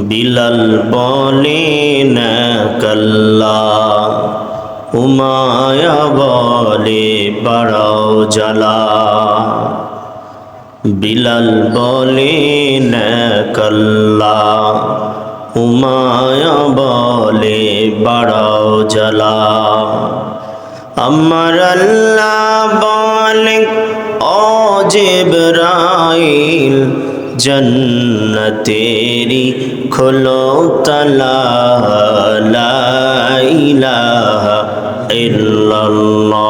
বিলাল বলে, না কাল্লা। উমায়া বলে, বাড়াও জ্বালা। বিলাল বলে, না কাল্লা। উমায়া বলে, বাড়াও জ্বালা। আমার আল্লাহ বলে জন্নতেরি খোলো তলা লা ইলাহা ইল্লাল্লাহ।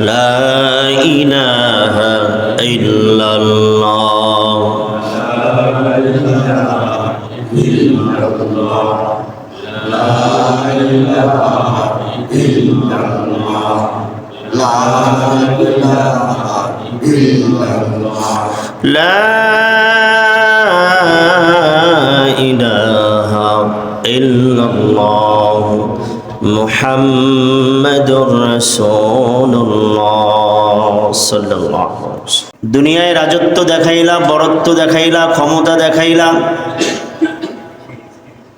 লা ইলাহা ইল্লাল্লাহ। إله إلا الله محمد رسول الله صلى الله عليه وسلم দুনিয়ায় রাজত্ব দেখাইলা বরত্ব দেখাইলা ক্ষমতা দেখাইলা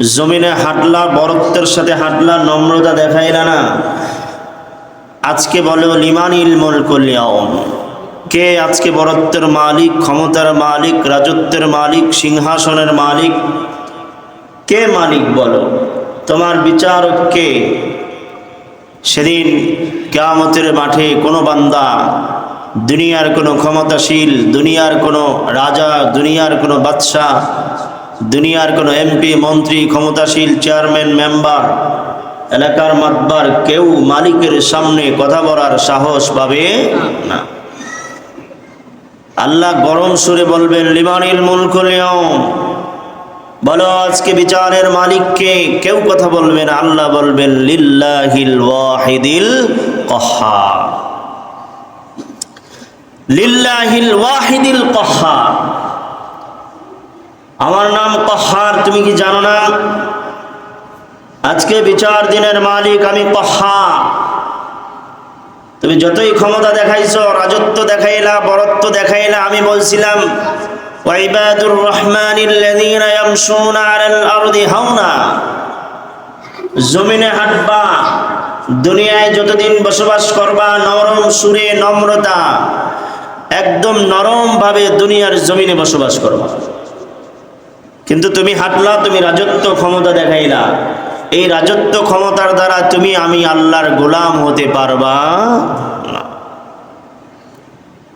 জমিনে হাঁটলা বরত্বের সাথে হাঁটলা নম্রতা দেখাইলা না আজকে বলো লিমান ইলমুল কল্যাণ কে আজকে বরত্বের মালিক, ক্ষমতার মালিক, রাজত্বের মালিক, সিংহাসনের মালিক? কে মালিক বলো? তোমার বিচারক কে? সেদিন কেয়ামতের মাঠে কোনো বান্দা দুনিয়ার কোনো ক্ষমতাশীল, দুনিয়ার কোনো রাজা, দুনিয়ার কোনো বাদশাহ, দুনিয়ার কোনো এমপি, মন্ত্রী, ক্ষমতাশীল, চেয়ারম্যান, মেম্বার এলাকার মাতবার কেউ মালিকের সামনে কথা বলার সাহস পাবে না। আল্লাহ গরম সুরে বলবেন, লিমানিল মুলকুল বলো, আজকে বিচারের মালিককে কেউ কথা বলবেন আল্লাহ বলবেন, লিল্লাহিল ওয়াহিদিল কহার লিল্লাহিল ওয়াহিদিল কহার আমার নাম কহার তুমি কি জানো না? আজকে বিচার দিনের মালিক আমি কহার তুমি যতই ক্ষমতা দেখাইছো, রাজত্ব দেখাইলা, বরত্ব দেখাইলা, আমি বলছিলাম, ওয়াইবাদুর রহমানিল্লাযীনা ইয়ামশুনা আলাল আরদি হাওনা। জমিনে হাঁটবা, দুনিয়ায় যতদিন বসবাস করবা, নরম সুরে নম্রতা, একদম নরম ভাবে দুনিয়ার জমিনে বসবাস করবা। কিন্তু তুমি হাঁটলা, তুমি রাজত্ব ক্ষমতা দেখাইলা। এই রাজত্ব ক্ষমতার দ্বারা তুমি আমি আল্লাহর গোলাম হতে পারবা না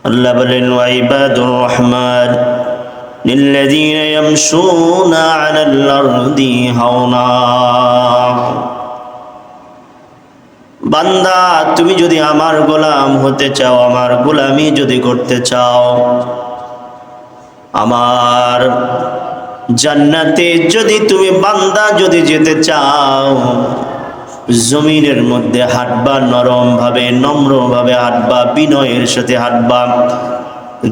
আল্লাহ বলেন ওয়াইবাদুর রহমান للذين يمشون على الأرض هونا বান্দা তুমি যদি আমার গোলাম হতে চাও আমার গোলামি যদি করতে চাও আমার জান্নাতে যদি তুমি বান্দা যদি যেতে চাও, জমিনের মধ্যে হাঁটবা নরম ভাবে নম্র ভাবে হাঁটবা, বিনয়ের সাথে হাঁটবা,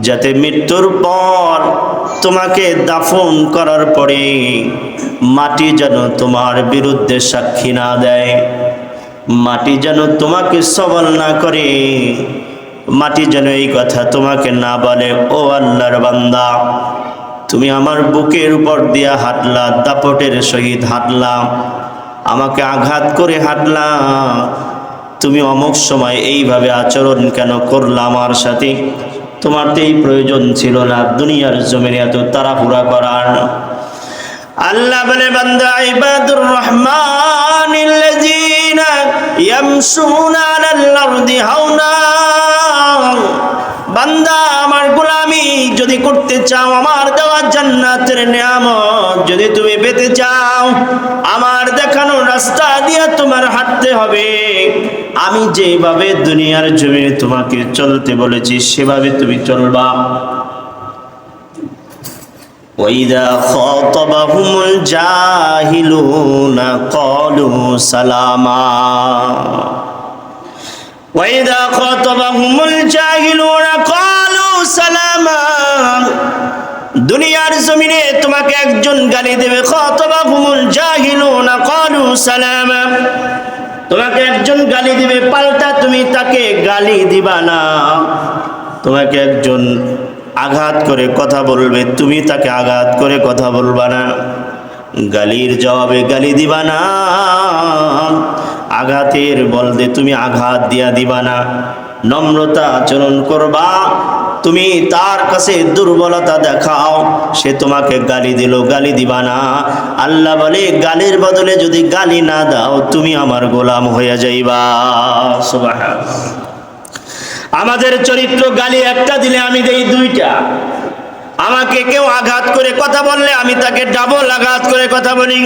যাতে মৃত্যুর পর তোমাকে দাফন করার পরে মাটি যেন তোমার বিরুদ্ধে সাক্ষী না দেয়, মাটি যেন তোমাকে সবল না করে, মাটি যেন এই কথা তোমাকে না বলে, ও আল্লাহর বান্দা। তুমি আমার বুকের উপর দিয়া হাঁটলা, দাপটের সহিত হাঁটলা, আমাকে আঘাত করে হাঁটলা। তুমি অমুক সময় এইভাবে আচরণ কেন করলা আমার সাথে? তোমার তো এই প্রয়োজন ছিল না, দুনিয়ার জমির এত তাড়াহুড়া করার। আল্লাহ বলে, বান্দা, ইবাদুর রহমান ইয়ামশুনা আলাল আরদি হাওনা। বান্দা যদি করতে চাও আমার দেওয়া জান্নাতের নিয়ামত যদি তুমি পেতে চাও আমার দেখানো রাস্তা দিয়ে তোমার হাঁটতে হবে আমি যেভাবে দুনিয়ার জমিনে তোমাকে চলতে বলেছি সেভাবে তুমি চলবা وإذا خاطبهم الجاهلون قالوا سلاما وإذا خاطبهم الجاهلون قالوا সালামা। দুনিয়ার জমিনে তোমাকে একজন গালি দেবে। কতবা হুমুল জাহিলু না কলু সালামা। তোমাকে একজন গালি দিবে, পাল্টা তুমি তাকে গালি দিবা না। তোমাকে একজন আঘাত করে কথা বলবে, তুমি তাকে আঘাত করে কথা বলবা না। গালির জবাবে গালি দিবা না। আঘাতের বলদে তুমি আঘাত দিয়া দিবা না। নম্রতা আচরণ করবা। তুমি তার কাছে দুর্বলতা দেখাও, সে তোমাকে গালি দিল, গালি দিবা না। আল্লাহ বলে, গালির বদলে যদি গালি না দাও, তুমি আমার গোলাম হয়ে যাইবা। আমাদের চরিত্র গালি একটা দিলে আমি দেই দুইটা। আমাকে কেউ আঘাত করে কথা বললে আমি তাকে ডাবল আঘাত করে কথা বলি।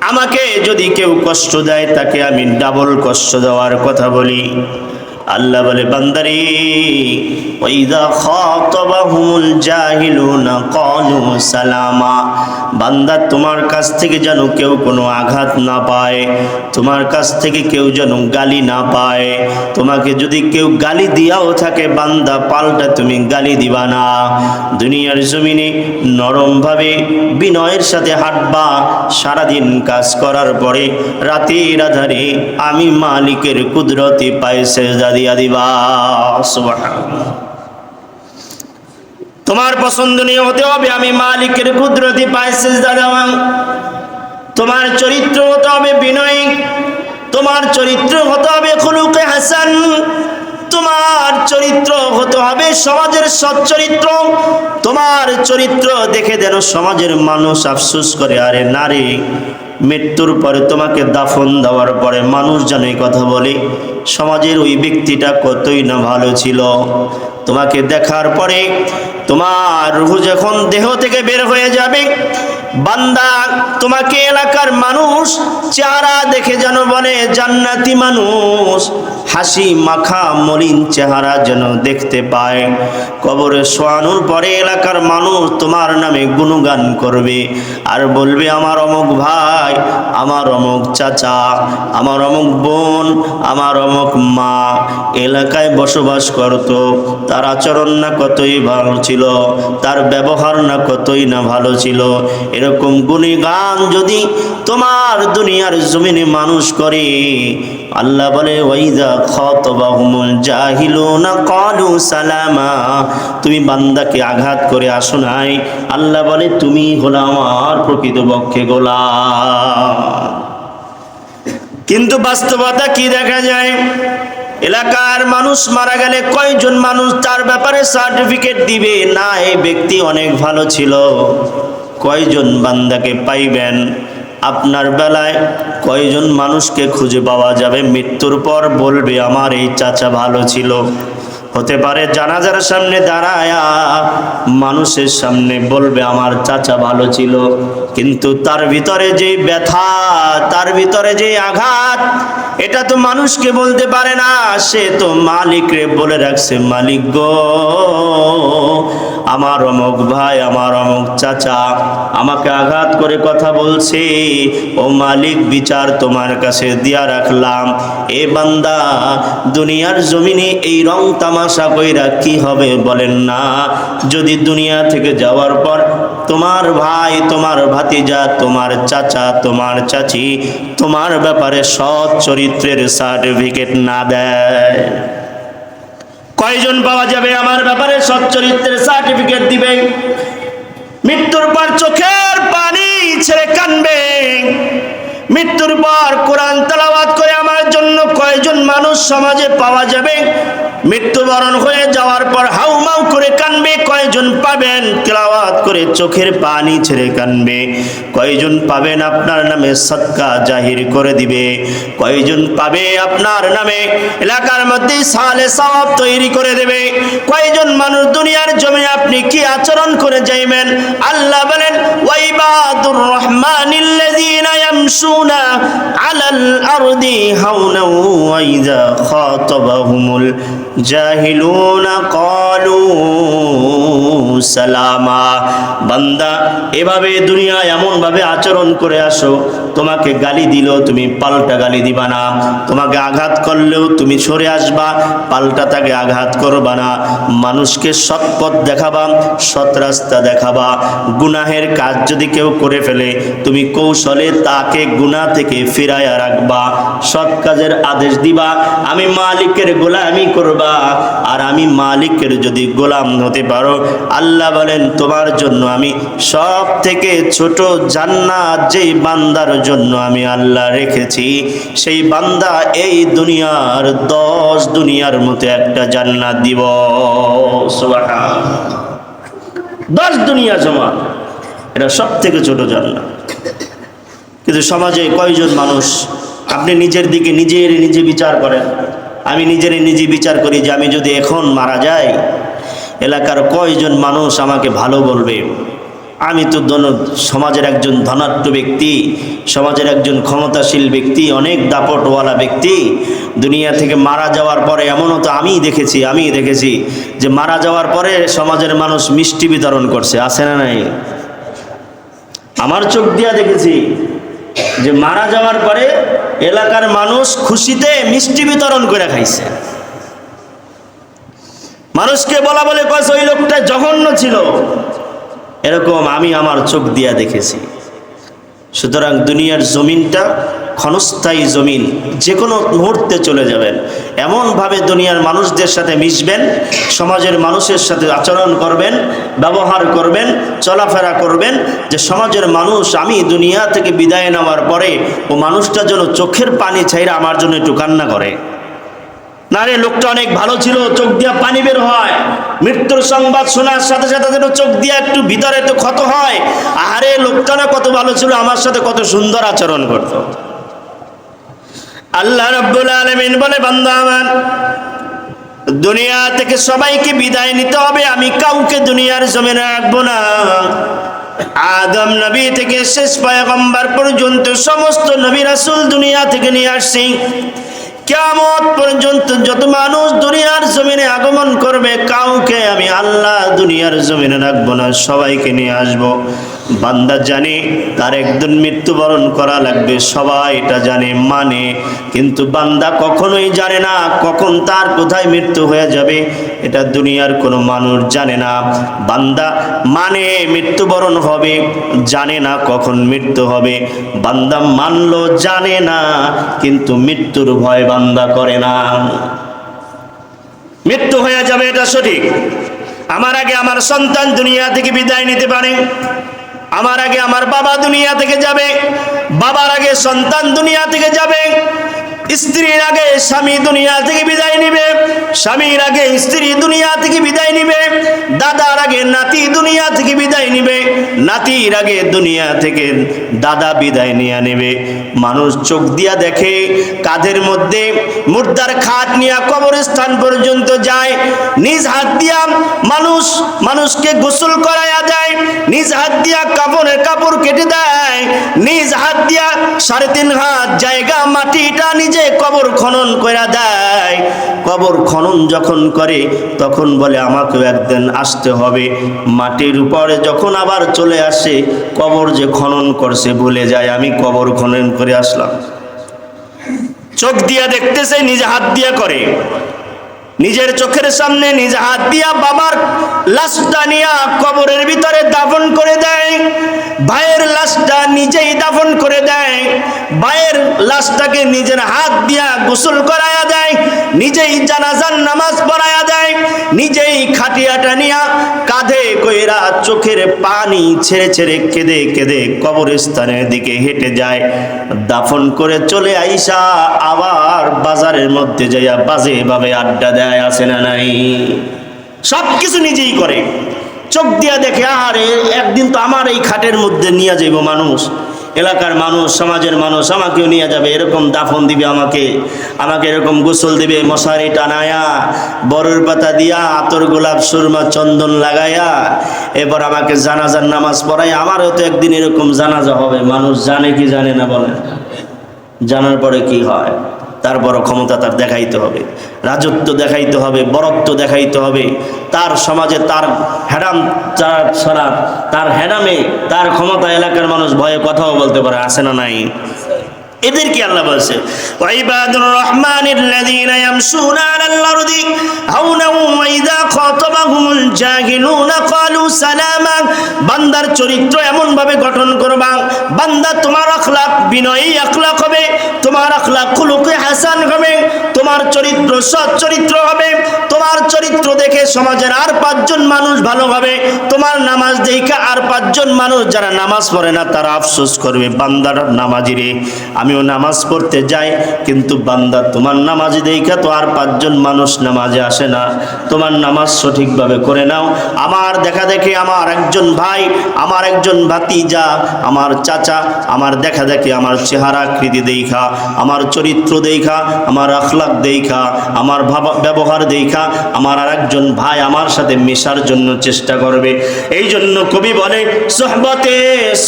আমাকে যদি কেউ কষ্ট দেয়, তাকে আমি ডাবল কষ্ট দেওয়ার কথা বলি। আল্লাহ বলে, বান্দারি, ওইদা খাতাবাহুমুল জাহিলুনা ক্বালু সালামা, বান্দা তোমার কাছ থেকে যেন কেউ কোনো আঘাত না পায়, তোমার কাছ থেকে কেউ যেন গালি না পায়, তোমাকে যদি কেউ গালি দিয়াও থাকে, বান্দা পাল্টা তুমি গালি দিবা না। দুনিয়ার জমিনে নরমভাবে বিনয়ের সাথে হাঁটবা, সারাদিন কাজ করার পরে রাতের আধারে আমি মালিকের কুদরতি পায়ে সেজদা দিয়া দিবা তোমার পছন্দনীয় হতে হবে, আমি মালিকের কুদরতি পায়ে সেজদা তোমার চরিত্র হতে হবে বিনয়ী, তোমার চরিত্র হতে হবে খুলুকে হাসান। তোমার চরিত্র হতে হবে সমাজের সচ্চরিত্র। তোমার চরিত্র দেখে যেন সমাজের মানুষ আফসোস করে, আরে নারী মৃত্যুর পরে তোমাকে দাফন দেওয়ার পরে মানুষ যেন কথা বলে, সমাজের ওই ব্যক্তিটা কতই না ভালো ছিল। তোমাকে দেখার পরে তোমার রুহ যখন দেহ থেকে বের হয়ে যাবে বান্দা, তোমাকে এলাকার মানুষ চেহারা দেখে যেন বলে, জান্নাতি মানুষ। হাসি, মাখা, মলিন চেহারা যেন দেখতে পায়। কবরে শোয়ানোর পরে এলাকার মানুষ তোমার নামে গুণগান করবে। আর বলবে, আমার অমুক ভাই, আমার অমুক চাচা, আমার অমুক বোন, আমার অমুক মা। এলাকায় বসবাস করত। তার আচরণ না কতই ভালো ছিল, তার ব্যবহার না কতই না ভালো ছিল। এরকম গুণী গান যদি তোমার দুনিয়ার জমিনে মানুষ করে, আল্লাহ বলে ওয়াইদা খাতাবাহুমুল জাহিলুনা ক্বালু সালামা। তুমি বান্দাকে আঘাত করে আসো নাই। আল্লাহ বলে, তুমি হলো আমার প্রকৃতপক্ষে গোলাম। কিন্তু বাস্তবতা কি দেখা যায়? এলাকার মানুষ মারা গেলে কয়জন মানুষ তার ব্যাপারে সার্টিফিকেট দিবে? না, এই ব্যক্তি অনেক ভালো ছিল। কয়জন বান্দাকে পাইবেন? আপনার বেলায় কয়জন মানুষকে খুঁজে পাওয়া যাবে? মৃত্যুর পর বলবে, আমার এই চাচা ভালো ছিল। হতে পারে জানাজার সামনে দাঁড়ায়া মানুষের সামনে বলবে, আমার চাচা ভালো ছিল। কিন্তু তার ভিতরে যে ব্যথা, তার ভিতরে যে আঘাত, এটা তো মানুষকে বলতে পারে না। সে তো মালিকরে বলে রাখছে, মালিক গো আমার অমুক ভাই, আমার অমুক চাচা আমাকে আঘাত করে কথা বলছে। ও মালিক, বিচার তোমার কাছে দিয়া রাখলাম। এ বান্দা, দুনিয়ার জমিনে এই রং তামাশা কইরা কি হবে বলেন না। যদি দুনিয়া থেকে যাওয়ার পর তোমার ভাই, তোমার ভাতিজা, তোমার চাচা, তোমার চাচি তোমার ব্যাপারে সৎ চরিত্রের সার্টিফিকেট না দেয়। কয়জন পাওয়া যাবে আমার ব্যাপারে সচ্চরিত্রের সার্টিফিকেট দিবে? মৃত্যুর পর চোখের পানি ছেড়ে কানবে। মৃত্যুর পর কোরআন তালাবাদ করে আমার কয়জন মানুষ সমাজে পাওয়া যাবে। মৃত্যুবরণ হয়ে যাওয়ার পর হাউমাউ করে কানবে, কয়জন পাবেন তেলাওয়াত করে চোখের পানি ছেড়ে কানবে। কয়জন পাবেন আপনার নামে সৎকা জাহির করে দিবে। কয়জন পাবে আপনার নামে এলাকার মধ্যে সালে সওয়াব তৈরি করে দেবে। কয়জন মানুষ দুনিয়ার জমি আপনি কি আচরণ করে যাইবেন? আল্লাহ বলেন ওয়াইবাদুর রহমানিল্লাযীনা ইয়ামশুনা আলাল আরদি হাওনা ওয়া ইযা খাতাবাহুমুল জাহিলুনা ক্বালু সালামা বান্দা, এভাবে দুনিয়ায় এমন ভাবে আচরণ করে আসো, তোমাকে গালি দিলেও তুমি পাল্টা গালি দিবা না। তোমাকে আঘাত করলেও তুমি সরে আসবা, পাল্টা তাকে আঘাত করবা না। মানুষকে সৎ পথ দেখাবা, সৎ রাস্তা দেখাবা। গুনাহের কাজ যদি কেউ করে ফেলে, তুমি কৌশলে তাকে গুনাহ থেকে ফিরাইয়া রাখবা। সৎ কাজের আদেশ দিবা, আমি মালিকের গোলামি করবা, আর আমি মালিকের যদি গোলাম হতে পারো আল্লাহ বলেন, তোমার জন্য আমি সব থেকে ছোট জান্নাত যেই বান্দার জন্য আমি আল্লাহ রেখেছি, সেই বান্দা এই দুনিয়ার দশ দুনিয়ার মতো একটা জান্নাত দিব। দশ দুনিয়া জমা, এটা সব থেকে ছোট জান্নাত। কিন্তু সমাজে কয়জন মানুষ, আপনি নিজের দিকে নিজের নিজে বিচার করেন। আমি নিজের নিজে বিচার করি যে আমি যদি এখন মারা যাই এলাকার কয়জন মানুষ আমাকে ভালো বলবে? আমি তো সমাজের একজন ধনাঢ্য ব্যক্তি, সমাজের একজন ক্ষমতাশীল ব্যক্তি, অনেক দাপটওয়ালা ব্যক্তি। দুনিয়া থেকে মারা যাওয়ার পরে এমনও তো আমিই দেখেছি আমিই দেখেছি যে মারা যাওয়ার পরে সমাজের মানুষ মিষ্টি বিতরণ করছে, আছে না নাই? আমার চোখ দিয়া দেখেছি যে মারা যাওয়ার পরে এলাকার মানুষ খুশিতে মিষ্টি বিতরণ করে খাইছে। মানুষকে বলা বলে কয়েছে, ওই লোকটা জঘন্য ছিল। এরকম আমি আমার চোখ দিয়া দেখেছি। সুতরাং দুনিয়ার জমিনটা ক্ষণস্থায়ী জমিন যে কোনো মুহূর্তে চলে যাবেন। এমনভাবে দুনিয়ার মানুষদের সাথে মিশবেন, সমাজের মানুষের সাথে আচরণ করবেন, ব্যবহার করবেন, চলাফেরা করবেন, যে সমাজের মানুষ আমি দুনিয়া থেকে বিদায় নেওয়ার পরে ও মানুষটা যেন চোখের পানি ছাইরা আমার জন্য একটু কান্না করে। না রে লোকটা অনেক ভালো ছিল, চোখ দিয়া পানি বের হয়। মৃত্যুর সংবাদ শোনার সাথে সাথে যেন চোখ দিয়া একটু ভিতরে একটু ক্ষত হয়। আরে লোকটা না কত ভালো ছিল, আমার সাথে কত সুন্দর আচরণ করত। আল্লাহ রব্বুল আলমিন বলে, বান্দা আমার, দুনিয়া থেকে সবাইকে বিদায় নিতে হবে, আমি কাউকে দুনিয়ার জমিনে রাখব না। আদম নবী থেকে শেষ পয়গম্বর পর্যন্ত সমস্ত নবী রাসূল দুনিয়া থেকে নিয়ে আসছি। কেমন পর্যন্ত যত মানুষ দুনিয়ার জমিনে আগমন করবে, কাউকে আমি আল্লাহ দুনিয়ার জমিনে রাখব না, সবাইকে নিয়ে আসব। বান্দা জানে, তার একদিন মৃত্যুবরণ করা লাগবে, সবাই এটা জানে মানে। কিন্তু বান্দা কখনোই জানে না, কখন তার কোথায় মৃত্যু হয়ে যাবে, এটা দুনিয়ার কোনো মানুষ জানে না। বান্দা মানে মৃত্যুবরণ হবে, জানে না কখন মৃত্যু হবে। বান্দা মানলো জানে না, কিন্তু মৃত্যুর ভয় বান্দা করে না। মৃত্যু হয়ে যাবে, এটা সঠিক। আমার আগে আমার সন্তান দুনিয়া থেকে বিদায় নিতে পারে। আমার আগে আমার বাবা দুনিয়া থেকে যাবে। বাবার আগে সন্তান দুনিয়া থেকে যাবে। স্ত্রীর আগে স্বামী দুনিয়া থেকে বিদায় নিবে, স্বামীর আগে স্ত্রী দুনিয়া থেকে বিদায় নিবে, দাদার আগে নাতি দুনিয়া থেকে বিদায় নিবে, নাতির আগে দুনিয়া থেকে দাদা বিদায় নিয়ে নেবে। মানুষ চোখ দিয়া দেখে কাঁধের মধ্যে মুর্দার খাট নিয়ে কবরস্থান পর্যন্ত যায়, নিজ হাত দিয়া মানুষ, মানুষকে গোসল করাইয়া দেয়, নিজ হাত দিয়া কাপড়ের কাপড় কেটে দেয়, নিজ হাত দিয়া সাড়ে তিন হাত জায়গা মাটিটা নিজে কবর খনন করে দেয়, কবর খনন যখন করে, তখন বলে আমাকেও একদিন আসতে হবে। মাটির উপরে যখন আবার চলে আসে, কবর যে খনন করছে ভুলে যায়, আমি কবর খনন করে আসলাম। চোখ দিয়া দেখতেছে, নিজে হাত দিয়া করে। নিজের চোখের সামনে নিজ হাত দিয়া বাবার লাশটা নিয়া কবরের ভিতরে দাফন করে দেয়। ভাইয়ের লাশটা নিজেই দাফন করে লাশটাকে নিজের হাত দিয়া গোসল করায়া দেয়, নিজেই জানাজার নামাজ পড়ায়া দেয়, নিজেই খাটিয়াটা নিয়া কাঁধে কইরা চোখের পানি ছেড়ে ছেড়ে কেঁদে কেঁদে কবরস্থানের দিকে হেঁটে যায়। দাফন করে চলে আইসা আবার বাজারের মধ্যে যাইয়া বাজে ভাবে আড্ডা দেয় আসে না নাই? সব কিছু নিজেই করে। চোখ দিয়া দেখে আরে একদিন তো আমার এই খাটের মধ্যে নিয়ে যাইব মানুষ। এলাকার মানুষ, সমাজের মানুষ, আমাকেও নিয়ে যাবে, এরকম দাফন দিবে আমাকে আমাকে এরকম গোসল দিবে, মশারি টানায়া, বরুর পাতা দিয়া, আতর গোলাপ, সুরমা, চন্দন লাগাইয়া এবার আমাকে জানাজার নামাজ পড়ায়, আমারও তো একদিন এরকম জানাজা হবে, মানুষ জানে কি জানে না বলেন জানার পরে কি হয়? তার বড় ক্ষমতা তার দেখাইতে হবে। রাজত্ব দেখাইতে হবে, বরত্ব দেখাইতে হবে। তার সমাজে তার হ্যাডাম ছাড়া, তার হ্যাডামে তার ক্ষমতা এলাকার মানুষ ভয়ে কথাও বলতে পারে আসে না নাই? এদের কি আল্লাহ বলছে বান্দার চরিত্র এমন ভাবে গঠন করবা, বান্দা তোমার বিনয়ী হবে, তোমার খুলুকে হাসান হবে, তোমার চরিত্র সৎ চরিত্র হবে, তোমার চরিত্র দেখে সমাজের আর পাঁচজন মানুষ ভালো হবে, তোমার নামাজ দেখে আর পাঁচজন মানুষ যারা নামাজ পড়ে না তারা আফসোস করবে, বান্দার নামাজি রে আমিও নামাজ পড়তে যাই, কিন্তু বান্দা তোমার নামাজি দেখা তো আর পাঁচজন মানুষ নামাজে আসে না। তোমার নামাজ সঠিকভাবে করে নাও। আমার দেখা দেখে আমার একজন ভাই, আমার একজন ভাতিজা, আমার চাচা, আমার দেখা দেখে আমার চেহারা আকৃতি দেখা আমার চরিত্র দেখা আমার আখলাক দেখা আমার ব্যবহার দেখা আমার আর একজন ভাই আমার সাথে মেশার জন্য চেষ্টা করবে। এই জন্য কবি বলে, সোহবতে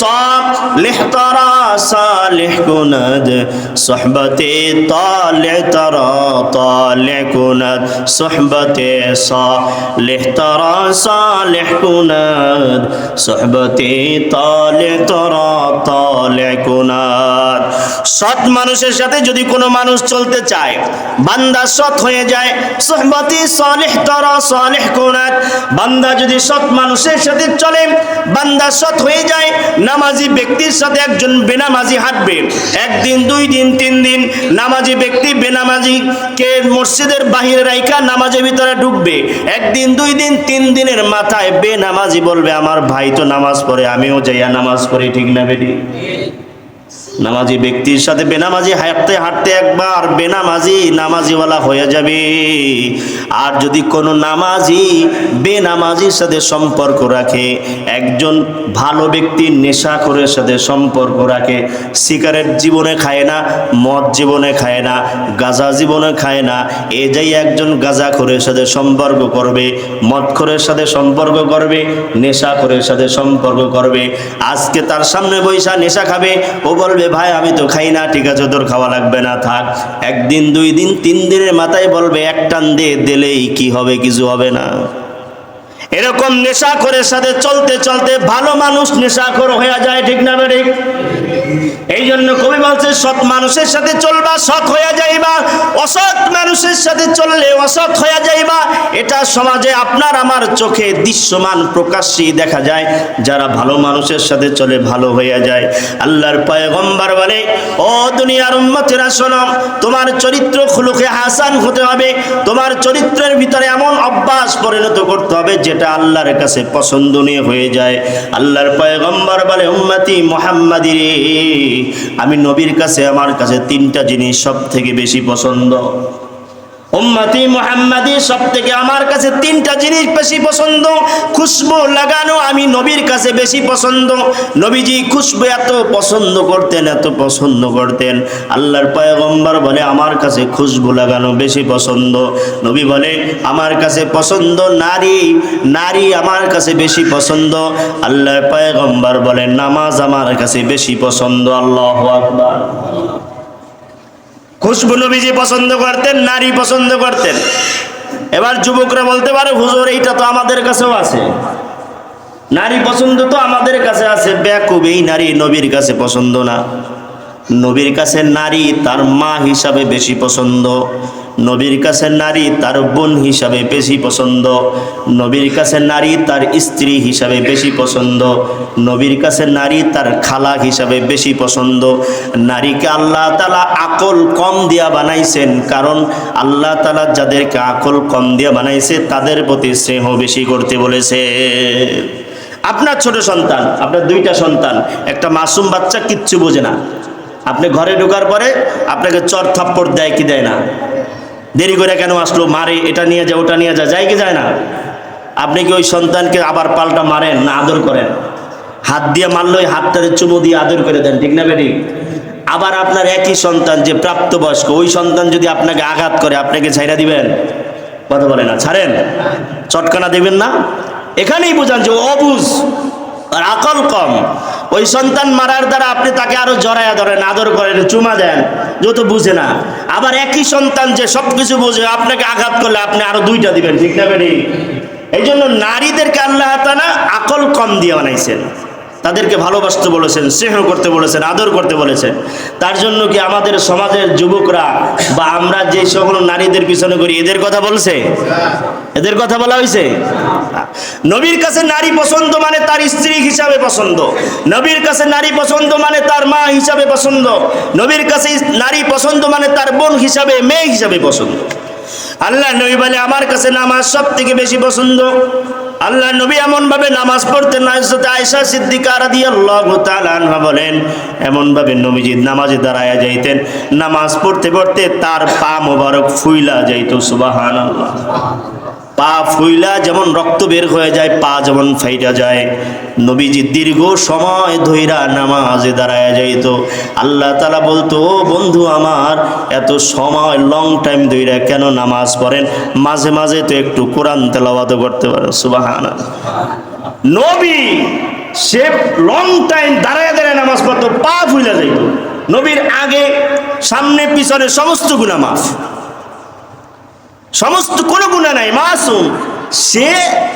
সব লেহতারা সালেহ কুনদ, সোহবতে তালে তারা তালে কুনদ, সোহবতে সালেহ তারা, সালেহ কুনদ, সোহবতে তালে তারা তালে কুনদ। সৎ মানুষের সাথে যদি কোনো মানুষ চলতে চায়, বান্দা সৎ হয়ে যায়, সোহবতি সালেহ তারা, সালেহ কুনাত বান্দা যদি সৎ মানুষের সাথে চলে, বান্দা সৎ হয়ে যায়, নামাজি ব্যক্তির সাথে একজন বেনামাজি হাঁটবে। একদিন, দুই দিন, তিন দিন নামাজি ব্যক্তি বেনামাজি কে মসজিদের বাহিরে রাইখা নামাজের ভিতরে ঢুকবে। একদিন, দুই দিন, তিন দিনের মাথায় বেনামাজি বলবে, আমার ভাই তো নামাজ পড়ে, আমিও যাইয়া নামাজ পড়ি, ঠিক না বেটি? নামাজি ব্যক্তির সাথে বেনামাজি হাঁটতে হাঁটতে একবার বেনামাজি নামাজিওয়ালা হয়ে যাবে। আর যদি কোনো নামাজি বেনামাজির সাথে সম্পর্ক রাখে, একজন ভালো ব্যক্তি নেশা করে সাথে সম্পর্ক রাখে, সিগারেট জীবনে খায় না, মদ জীবনে খায় না, গাঁজা জীবনে খায় না, এ যাই একজন গাঁজাখোরের সাথে সম্পর্ক করবে, মদখোরের সাথে সম্পর্ক করবে, নেশাখোরের সাথে সম্পর্ক করবে, আজকে তার সামনে বৈশা নেশা খাবে, ও বলবে ভাই, আমি তো খাই না, ঠিক আছে, তোর খাওয়া লাগবে না, থাক। একদিন, দুই দিন, তিন দিনের মাথায় বলবে, এক টান দে, দিলেই কি হবে, কিছু হবে না। এরকম নেশাখোরের সাথে চলতে চলতে ভালো মানুষ নেশাখোর হয়ে যায়, ঠিক না, বেঠিক? এই জন্য কবি বলছে সৎ মানুষের সাথে চলবা, সৎ হয়ে যাইবা, অসৎ মানুষের সাথে চললে অসৎ হয়ে যাইবা। এটা সমাজে আপনার আমার চোখে দৃশ্যমান প্রকাশ্যেই দেখা যায়, যারা ভালো মানুষের সাথে চলে ভালো হয়ে যায়। আল্লাহর পয়গম্বর বলে, ও দুনিয়ার উম্মতেরা, শোনো, তোমার চরিত্র খুলুকে হাসান হতে হবে। তোমার চরিত্রের ভিতরে এমন অভ্যাস পরিণত করতে হবে, যেটা আল্লাহর কাছে পছন্দনীয় হয়ে যায়। আল্লাহর পয়গম্বর বলে, উম্মতি মোহাম্মদি রে আমি নবীর কাছে আমার কাছে তিনটা জিনিস সব থেকে বেশি পছন্দ। উম্মতি মোহাম্মদি সব থেকে আমার কাছে তিনটা জিনিস বেশি পছন্দ। খুশবু লাগানো আমি নবীর কাছে বেশি পছন্দ। নবীজি খুশবু এত পছন্দ করতেন, এত পছন্দ করতেন। বলে, আমার কাছে খুশবু লাগানো বেশি পছন্দ। নবী বলে, আমার কাছে পছন্দ নারী নারী আমার কাছে বেশি পছন্দ। আল্লাহর পয়গম্বর বলে, নামাজ আমার কাছে বেশি পছন্দ। আল্লাহ আকবার। খুশবু নবীজি পছন্দ করতেন, নারী পছন্দ করতেন। এবার যুবকরা বলতে পারে, হুজুর, এইটা তো আমাদের কাছেও আছে। নারী পছন্দ তো আমাদের কাছে আছে ব্যাকুব এই নারী নবীর কাছে পছন্দ না। নবীর কাছে নারী তার মা হিসাবে বেশি পছন্দ। নবীর কাছে নারী তার বোন হিসাবে বেশি পছন্দ, নবীর কাছে নারী তার স্ত্রী হিসাবে বেশি পছন্দ, নবীর কাছে নারী তার খালা হিসাবে বেশি পছন্দ। নারীকে আল্লাহ তালা আকল কম দিয়া বানাইছেন কারণ আল্লাহ তালা যাদেরকে আকল কম দিয়া বানাইছে তাদের প্রতি স্নেহ বেশি করতে বলেছে। আপনার ছোট সন্তান, আপনার দুইটা সন্তান, একটা মাসুম বাচ্চা কিচ্ছু বোঝে না। আপনি ঘরে ঢোকার পরে আপনাকে চর থাপ্পড় দেয় কি দেয় না? দেরি করে কেন আসলো? মারে, এটা নিয়ে যা, ওটা নিয়ে যা যায় কি যায় না। আপনি কি ওই সন্তানকে আবার পাল্টা মারেন না আদর করেন? হাত দিয়ে মারলে ওই হাতটারে চুমু দিয়ে আদর করে দেন, ঠিক না বেটি? আবার আপনার একই সন্তান যে প্রাপ্তবয়স্ক, ওই সন্তান যদি আপনাকে আঘাত করে, আপনাকে ছাইরা দিবেন? কথা বলে না, ছাড়েন? চটকানা দেবেন না? এখানেই বোঝান যে ও অবুঝ আর আকল কম। ওই সন্তান মারার দ্বারা আপনি তাকে আরও জড়াইয়া ধরেন, আদর করেন, চুমা দেন, যত বুঝে না। আবার একই সন্তান যে সব কিছু বোঝে, আপনাকে আঘাত করলে আপনি আরও দুইটা দিবেন, ঠিক না এই জন্য নারীদেরকে আল্লাহ তালা আকল কম দিয়ে বানাইছেন। তাদেরকে ভালোবাসতে বলেছেন, স্নেহ করতে বলেছেন, আদর করতে বলেছেন। তার জন্য কি আমাদের সমাজের যুবকরা বা আমরা যে সকল নারীদের পিছনে করি, এদের কথা বলছে? এদের কথা বলা হয়েছে নবীর কাছে নারী পছন্দ মানে তার স্ত্রী হিসাবে পছন্দ। নবীর কাছে নারী পছন্দ মানে তার মা হিসাবে পছন্দ। নবীর কাছে নারী পছন্দ মানে তার বোন হিসাবে, মেয়ে হিসাবে পছন্দ। আল্লাহ নবী বলে, আমার কাছে নামাজ সব থেকে বেশি পছন্দ। আল্লাহ নবী এমন ভাবে নামাজ পড়তেন হযরত সিদ্দিকারা সিদ্দিকা রাদিয়াল্লাহু তাআলা আনহা বলেন এমন ভাবে নবীজি নামাজে দাঁড়ায়া যাইতেন। নামাজ পড়তে পড়তে তার পা মোবারক ফুইলা যাইত, সুবহানাল্লাহ। পা ফুইলা যেমন রক্ত বের হয়ে যায়, পা যেমন ফাইটা যায়। নবীজি দীর্ঘ সময় ধইরা নামাজে দাঁড়ায় যাইত। আল্লাহ তালা বলতো, ও বন্ধু আমার, এত সময় লং টাইম ধইরা কেন নামাজ পড়েন? মাঝে মাঝে তো একটু কোরআন তেলাওয়াত করতে পারো। সুবাহান নবী, সে লং টাইম দাঁড়ায় দাঁড়ায় নামাজ পড়তো, পা ফুইলা যাইত। নবীর আগে, সামনে, পিছনে সমস্ত গুণা মাফ। সমস্ত কোনো গুণা নাই, মাসুম। সে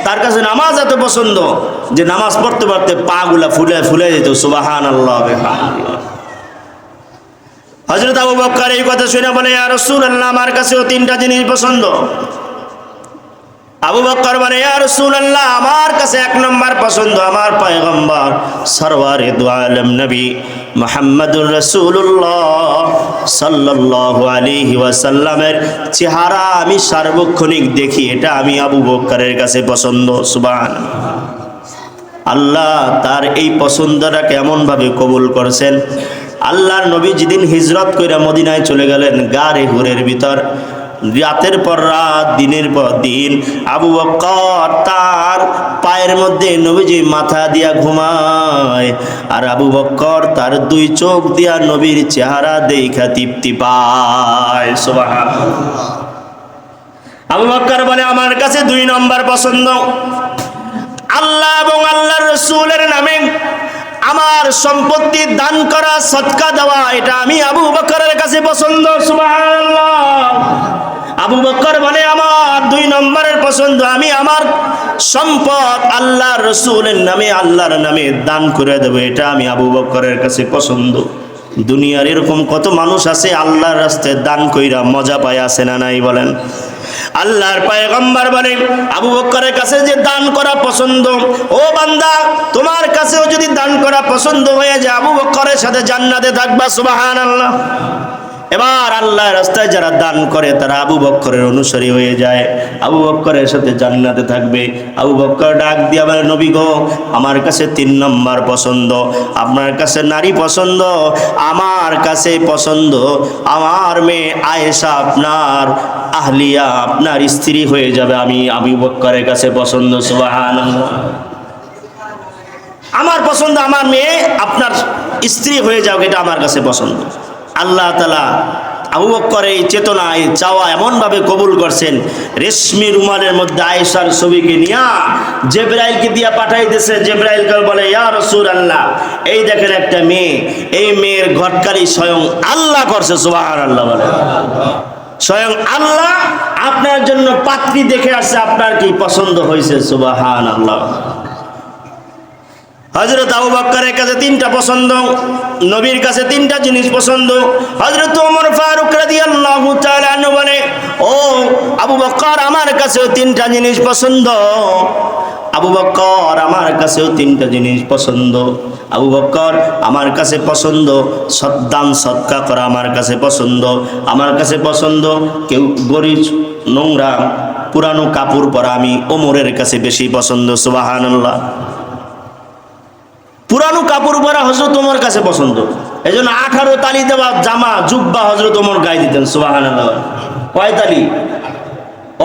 তার কাছে নামাজ এত পছন্দ যে নামাজ পড়তে পড়তে পা গুলা ফুলে ফুলে যেত সুবাহান আল্লাহ হজরত আবু বক্কর এই কথা শুনে বলে আর রসুল আল্লাহ আমার কাছেও তিনটা জিনিস পছন্দ। আবু বক্কর বলে, ইয়া রাসূলুল্লাহ, আমার কাছে এক নম্বর পছন্দ আমার পয়গম্বর, সরওয়ারে দু আলম নবী মুহাম্মদুর রাসূলুল্লাহ সাল্লাল্লাহু আলাইহি ওয়াসাল্লামের চেহারা আমি সার্বক্ষণিক দেখি, এটা আমি আবু বক্করের কাছে পছন্দ সুবহান আল্লাহ তার এই পছন্দটা কেমনভাবে কবুল করছেন, আল্লাহর নবী যেদিন হিজরত কইরা মদিনায় চলে গেলেন গারে হুরের ভিতর রাতের পর রাত, দিনের পর দিন। আবু বক্কর তার পায়ের মধ্যে নবীজি মাথা দিয়া ঘুমায় আর আবু বক্কর তার দুই চোখ দিয়া নবীর চেহারা দেখা তৃপ্তি পায়। আবু বক্কর বলে, আমার কাছে দুই নম্বর পছন্দ। আল্লাহ এবং আল্লাহর রসুলের নামে আমার সম্পত্তি দান করা সৎকা দেওয়া, এটা আমি আবু বকরের কাছে পছন্দ। সুবহানাল্লাহ। আবু বকর বলে, আমার দুই নম্বরের পছন্দ, আমি আমার সম্পদ আল্লাহর রসুলের নামে, আল্লাহর নামে দান করে দেবো, এটা আমি আবু বকরের কাছে পছন্দ। দুনিয়ার এরকম কত মানুষ আছে, আল্লাহর রাস্তায় দান কইরা মজা পায়, আছে না নাই বলেন? আল্লাহর পায়গম্বর বলে, আবু বক্করের কাছে যে দান করা পছন্দ, ও বান্দা, তোমার কাছেও যদি দান করা পছন্দ হয়ে যায়, আবু বক্করের সাথে জান্নাতে থাকবা সুবাহান আল্লাহ এবার আল্লাহ রাস্তায় যারা দান করে, তারা আবু বক্করের অনুসারী হয়ে যায়। আবু বক্করের সাথে জান্নাতে থাকবে। আবু বক্কর ডাক দিয়ে আবার নবী গো, আমার কাছে তিন নম্বর পছন্দ। আপনার কাছে নারী পছন্দ, আমার কাছে পছন্দ। আমার মেয়ে আয়েশা আপনার, আহলিয়া আপনার স্ত্রী হয়ে যাবে। আমি আবু বক্করের কাছে পছন্দ সুবাহান আমার পছন্দ, আমার মেয়ে আপনার স্ত্রী হয়ে যাও এটা আমার কাছে পছন্দ। আল্লাহ তালা আবু বক্কর এই চেতনা এই চাওয়া এমনভাবে কবুল করছেন, রেশমি রুমালের মধ্যে আয়েশার ছবিকে নিয়া জেব্রাইলকে দিয়া পাঠাইতেছে। জেব্রাইলকে বলে, ইয়া রসুল আল্লাহ এই দেখেন একটা মেয়ে, এই মেয়ের ঘটকারি স্বয়ং আল্লাহ করছে সুবাহ আল্লাহ বলে। স্বয়ং আল্লাহ আপনার জন্য পাত্রী দেখে আসছে, আপনার কি পছন্দ হয়েছে সুবাহান আল্লাহ হজরত আবু বক্করের কাছে তিনটা পছন্দ, নবীর কাছে তিনটা জিনিস পছন্দ। হজরত ওমর ফারুক রাদিয়াল্লাহু তাআলা বলে, ও আবু বক্কর, আমার কাছেও তিনটা জিনিস পছন্দ। আবু বক্কর, আমার কাছেও তিনটা জিনিস পছন্দ। আবু বক্কর, আমার কাছে পছন্দ সদ্দান সৎকা করা আমার কাছে পছন্দ। আমার কাছে পছন্দ, কেউ গরিব, নোংরা, পুরানো কাপড় পরা আমি ওমরের কাছে বেশি পছন্দ সুবাহান্লাহ পুরানো কাপড় পরা হজরত তোমার কাছে পছন্দ। এই জন্য আঠারো তালি দেওয়া জামা, জুব্বা হজরত তোমার গায়ে দিতেন সুবাহান কয়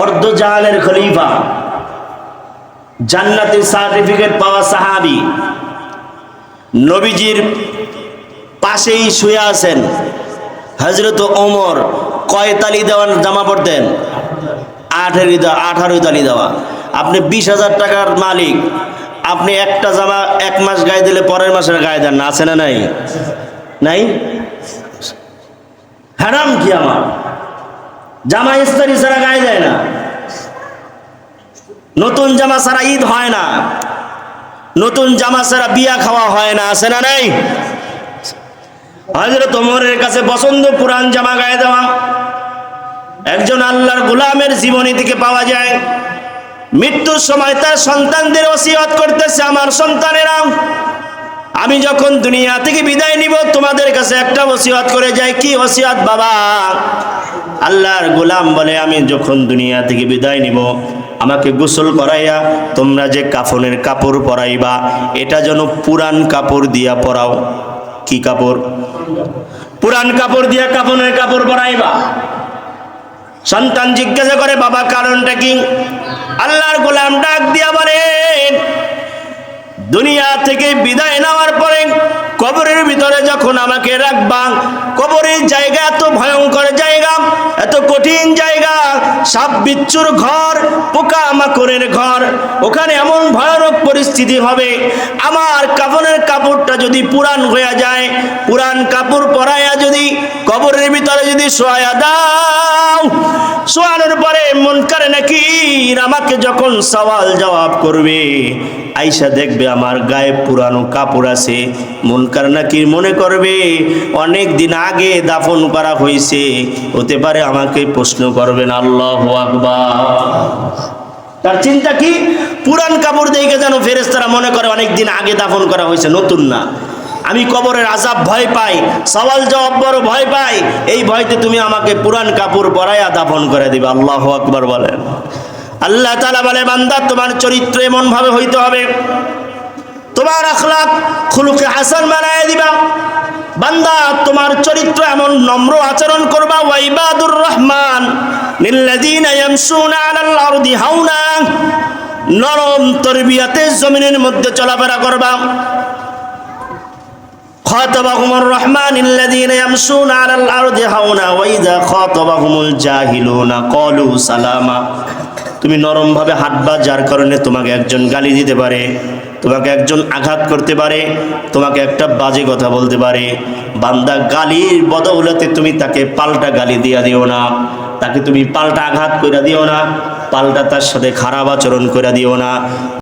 অর্ধ জাহানের খলিফা। জান্নাতের সার্টিফিকেট পাওয়া সাহাবি। নবীজির পাশেই শুয়ে আছেন হজরত ওমর। কয় তালি দেওয়ার জামা পড়তেন আঠারো আঠারো তালি দেওয়া। আপনি বিশ হাজার টাকার মালিক। আপনি একটা জামা এক মাস গায়ে দিলে পরের মাসের গায়ে দেন না, আছে না নাই? নাই? হারাম কি আমার? জামা ইস্তারি ছাড়া গায়ে দেয় না। নতুন জামা ছাড়া ঈদ হয় না। নতুন জামা ছাড়া বিয়া খাওয়া হয় না, আছে না নাই? হজরত ওমরের কাছে পছন্দ পুরান জামা গায়ে দেওয়া। একজন আল্লাহর গোলামের জীবনী থেকে পাওয়া যায়। মৃত্যুর সময় তার সন্তানদের ওসিয়ত করতেছে, আমার সন্তানেরা। আমি যখন দুনিয়া থেকে বিদায় নিব, তোমাদের কাছে একটা ওসিয়ত করে যাই। কি ওসিয়ত, বাবা? আল্লাহর গোলাম বলে আমি যখন দুনিয়া থেকে বিদায় নিব, আমাকে গোসল করাইয়া তোমরা যে কাফনের কাপড় পরাইবা, এটা যেন পুরান কাপড় দিয়া পরাও। কি কাপড়? পুরান কাপড় দিয়া কাফনের কাপড় পরাইবা। সন্তান জিজ্ঞাসা করে, বাবা, কারণটা কি? আল্লাহর গোলাম ডাক দিয়া বলে, দুনিয়া থেকে বিদায় নেওয়ার পরে কবরের ভিতরে যখন আমাকে রাখবা, কবরের জায়গা এত ভয়ঙ্কর জায়গা, এত কঠিন জায়গা, সাপ বিচ্ছুর ঘর পোকা মাকড়ের ঘর। ওখানে এমন ভয়ানক পরিস্থিতি হবে। আমার কাপড়ের কাপড়টা যদি পুরান হয়ে যায় পুরান কাপড় পরাইয়া যদি কবরের ভিতরে যদি শোয়া দাও, শোয়ানোর পরে মন করে নাকি? আমাকে যখন সওয়াল জবাব করবে, আইসা দেখবে আমার গায়ে পুরানো কাপড় আছে। মন মনকার নাকি মনে করবে, অনেক দিন আগে দাফন করা হয়েছে। হতে পারে আমাকে প্রশ্ন করবেন, আল্লাহ আকবার। তার চিন্তা কি? পুরান কাপড় দেখে যেন ফেরেস্তারা মনে করে অনেক দিন আগে দাফন করা হয়েছে, নতুন না। আমি কবরের আজাব ভয় পাই, সওয়াল জবাব বড় ভয় পাই, এই ভয়তে তুমি আমাকে পুরান কাপড় পরাইয়া দাফন করে দিবে, আল্লাহ আকবার বলেন। আল্লাহ তালা বলে, বান্দা, তোমার চরিত্র এমন ভাবে হইতে হবে, তোমার আখলাক খুলুকে হাসান বানায় দিবা। বান্দা তোমার চরিত্র এমন নম্র আচরণ করবা ওয়াইবাদুর রহমান নিল্লাযীনা ইয়ামশুনা আলাল আরদি হাওনা নরম তরবিয়াতে জমিনের মধ্যে চলাফেরা করবা خاطبهم الرحمن الذين يمشون على الأرض هونا وإذا خاطبهم الجاهلون قالوا سلاما তুমি নরমভাবে হাঁটবা, যার কারণে তোমাকে একজন গালি দিতে পারে, তোমাকে একজন আঘাত করতে পারে, তোমাকে একটা বাজে কথা বলতে পারে। বান্দা গালির বদৌলতে তুমি তাকে পাল্টা গালি দিয়া দিও না, তাকে তুমি পাল্টা আঘাত করে দিও না, পাল্টা তার সাথে খারাপ আচরণ করে দিও না।